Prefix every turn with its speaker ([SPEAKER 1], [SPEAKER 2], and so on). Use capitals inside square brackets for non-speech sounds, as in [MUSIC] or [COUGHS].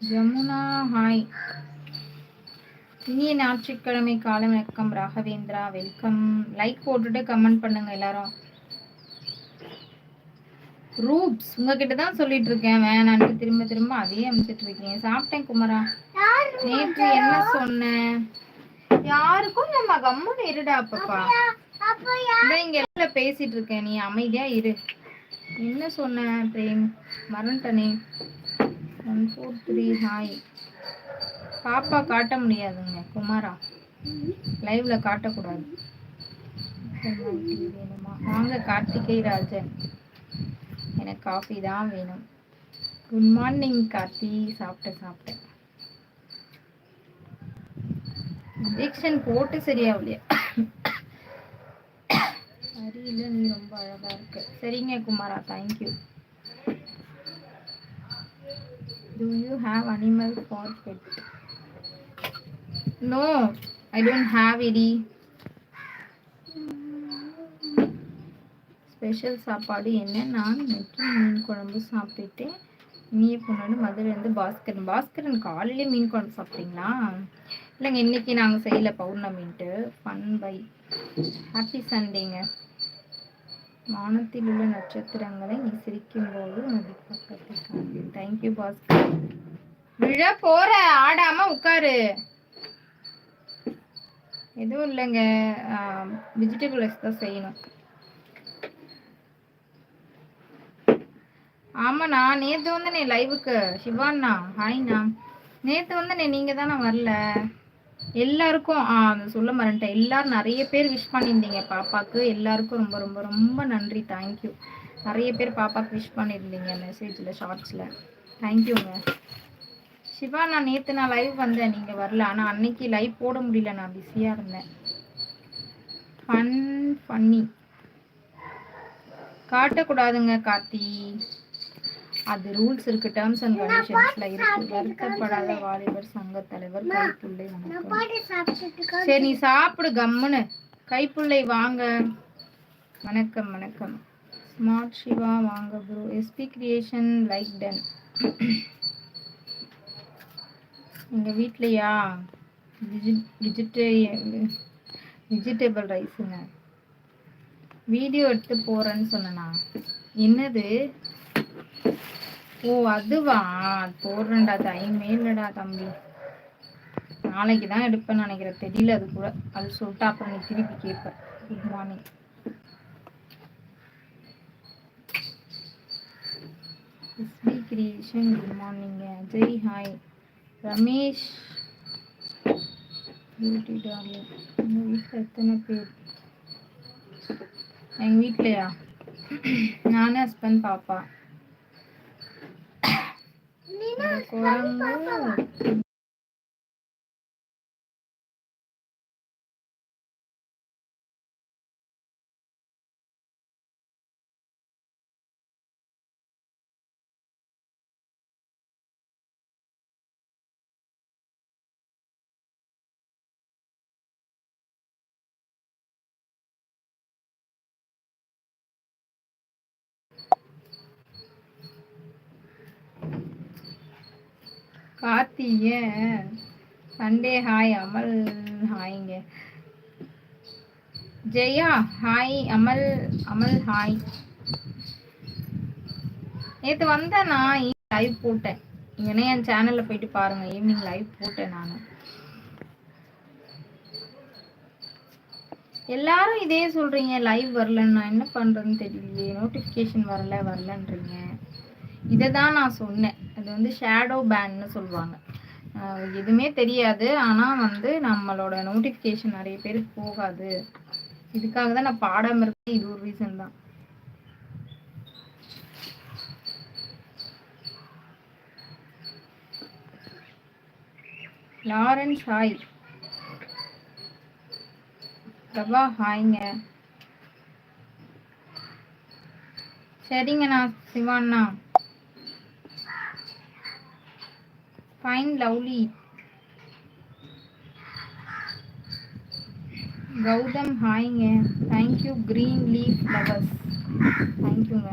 [SPEAKER 1] Jamuna hi. இனிய ஞாயிற்றுக்கிழமை காலை வணக்கம் ராகவேந்திரா வெல்கம். லைக் போட்டுட்டு கமெண்ட் பண்ணுங்க எல்லாரும். ரூப்ஸ் உங்ககிட்ட தான் சொல்லிட்டு இருக்கேன் வேணான்னு திரும்ப திரும்ப அதையே அமைச்சிட்டு இருக்கீங்க. சாப்பிட்டேன் குமரா. நேற்று என்ன சொன்னேன் யாருக்கும் நம்ம கம்முன்னு இருடா அப்பப்பா. இங்க எல்லாம் பேசிட்டு இருக்கேன் நீ அமைதியா இரு. என்ன சொன்ன பிரேம்? மறந்துட்டனே. ஒன் ஃபோர் த்ரீ ஹாய் பாப்பா காட்ட முடியாதுங்க குமாரா. லைவ்ல காட்டக்கூடாது. வேணுமா வாங்க கார்த்திகை ராஜன். எனக்கு காஃபி தான் வேணும். Good morning Karthi. சாப்பிட்டேன் சாப்பிட்டேன். இன்ஜெக்ஷன் போட்டு சரியாகலையா சரியில்லை [COUGHS] நீ ரொம்ப அழகா இருக்கு. சரிங்க குமாரா. Thank you Do you have animal for pet? No, I don't have any. Special சாப்பாடு என்ன? நான் நேற்று மீன் குழம்பு சாப்பிட்டுட்டு இனிய பொண்ணு மதுரைலேருந்து பாஸ்கரன். பாஸ்கரன் காலையிலே மீன் குழம்பு சாப்பிட்டீங்களா? இல்லைங்க இன்னைக்கு நாங்கள் செய்யல பௌர்ணமின்ட்டு ஃபன் பை ஹாப்பி சண்டேங்க வானத்தில் உள்ள நட்சத்திரங்களை நீ சிரிக்கும் போது அது பக்கத்தில் காண்பேன் தேங்க்யூ பாஸ்கர். விழ போற ஆடாம உட்காரு. எதுவும் இல்லைங்க. வெஜிடபிள் ரைஸ் தான் செய்யணும். ஆமாண்ணா நேற்று வந்தனே லைவுக்கு சிவாண்ணா ஹாய்ண்ணா நேற்று வந்தனே நீங்கள் தானே வரல. எல்லாருக்கும் ஆஹ் சொல்ல மறந்துட்டேன். எல்லாரும் நிறைய பேர் விஷ் பண்ணியிருந்தீங்க பாப்பாக்கு. எல்லாருக்கும் ரொம்ப ரொம்ப ரொம்ப நன்றி. தேங்க்யூ நிறைய பேர் பாப்பாக்கு விஷ் பண்ணியிருந்தீங்க மெசேஜில் ஷார்ட்ஸில் தேங்க்யூங்க சிவா நான் நேற்று நான் லைவ் வந்தேன். நீங்கள் வரல. ஆனால் அன்னைக்கு லைவ் போட முடியல. நான் பிஸியாக இருந்தேன். ஃபன் ஃபன்னி காட்டக்கூடாதுங்க கார்த்தி. அது ரூல்ஸ் இருக்கு டேர்ம்ஸ் அண்ட் கண்டிஷன்ஸ்ல இருக்கு. வருத்தப்படாத வாலிபர் சங்க தலைவர் கைப்புள்ளை வணக்கம். சரி நீ சாப்பிடு கம்முன்னு கைப்புள்ளை வாங்க. வணக்கம் வணக்கம். ஸ்மார்ட் சிவா வாங்க bro SP creation like done எங்கள் வீட்லையா? விஜிடே வெஜிடபிள் ரைஸுங்க வீடியோ எடுத்து போகிறேன்னு சொன்னேனா. என்னது? ஓ அதுவா? போடுறேன்டா டைம் இல்லைடா தம்பி. நாளைக்கு தான் எடுப்பேன்னு நினைக்கிறேன். தெரியல அது கூட. அது சொல்லிட்டு அப்புறம் நீ திருப்பி கேட்ப. Good morning SP creation good மார்னிங்க Jai hi Ramesh beauty darling எங்கள் வீட்டில் எத்தனை பேர்? எங்கள் வீட்லையா? [CLEARS THROAT] நானும் ஹஸ்பண்ட் பாப்பா. 那我放放了。கார்த்திய சண்டே ஹாய் அமல் ஹாய்ங்க ஜெயா ஹாய் அமல் அமல் ஹாய் நேற்று வந்தேன் நான் லைவ் போட்டேன். இங்கே என் சேனலில் போயிட்டு பாருங்க ஈவினிங் லைவ் போட்டேன் நான். எல்லாரும் இதே சொல்கிறீங்க லைவ் வரலன்னா என்ன பண்ணுறேன்னு தெரியலையே நோட்டிஃபிகேஷன் வரல வரலன்றீங்க. இதை தான் நான் சொன்னேன். அது வந்து ஷேடோ பேன்னு சொல்லுவாங்க. எதுவுமே தெரியாது. ஆனால் வந்து நம்மளோட நோட்டிஃபிகேஷன் நிறைய பேருக்கு போகாது. இதுக்காக தான் நான் பாடாமல் இருக்கேன். இது ஒரு ரீசன் தான். Lawrence hi. பிரபா ஹாய்ங்க. சரிங்கண்ணா சிவாண்ணா fine lovely Gautham ஹாய்ங்க thank you green leaf flowers தேங்க்யூங்க